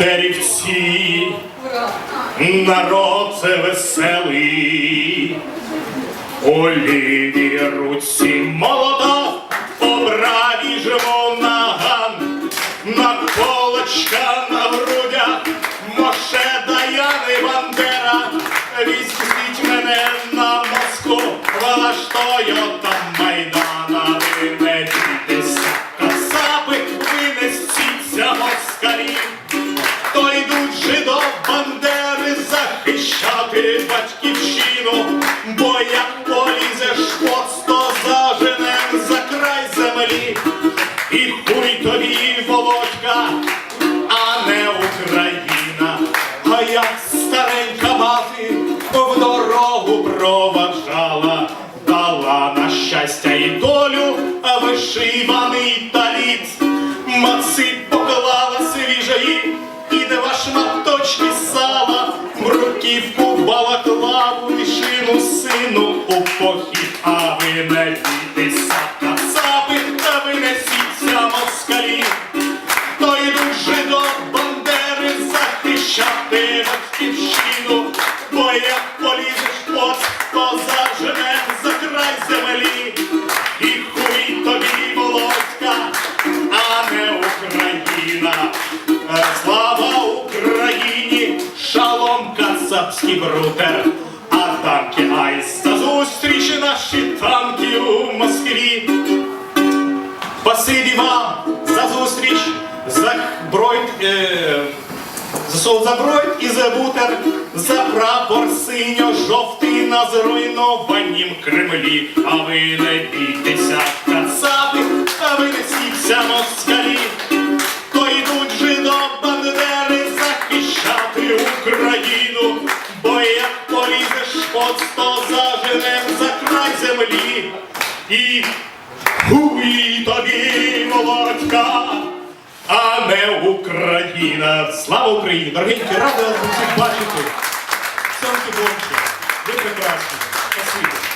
бандерівці, народ це веселий, у лівій руці молода, обраві жмо наган, на колочка на грудях, Моше Даяни Бандера, візьміть мене на Москву, вона йдуть до Бандери захищати батьківщину, бо як полізеш пост, то заженем за край землі, і хуй тобі, Володька, а не Україна, а як старенька мати в дорогу проваджала, дала на щастя і долю, вишиваний таліт, маці бруківку, балаклаву, мішину сину у похід, а ви не бійтеся, кацапи, а ви не сіться москалі. То йдуть до Бандери захищати батьківщину, бо як полізеш пост, то заженем за край землі. І хуй тобі, Володька, а не Україна. Кацапський брутер, а танки айс за зустрічі наші танки у Москві. Спасибі вам за зустріч, за бройт, е, за сол і за бутер, за прапор синьо-жовтий на зруйнованім Кремлі. А ви не бійтеся, кацапи, а ви не сіться москалі, под заженем за край землі. І Хуй тобі, молочка, а не Україна. Слава Україні! Дорогенькі, рада вас усіх бачити. Сонки Бонче, ви прекрасні. Спасибо.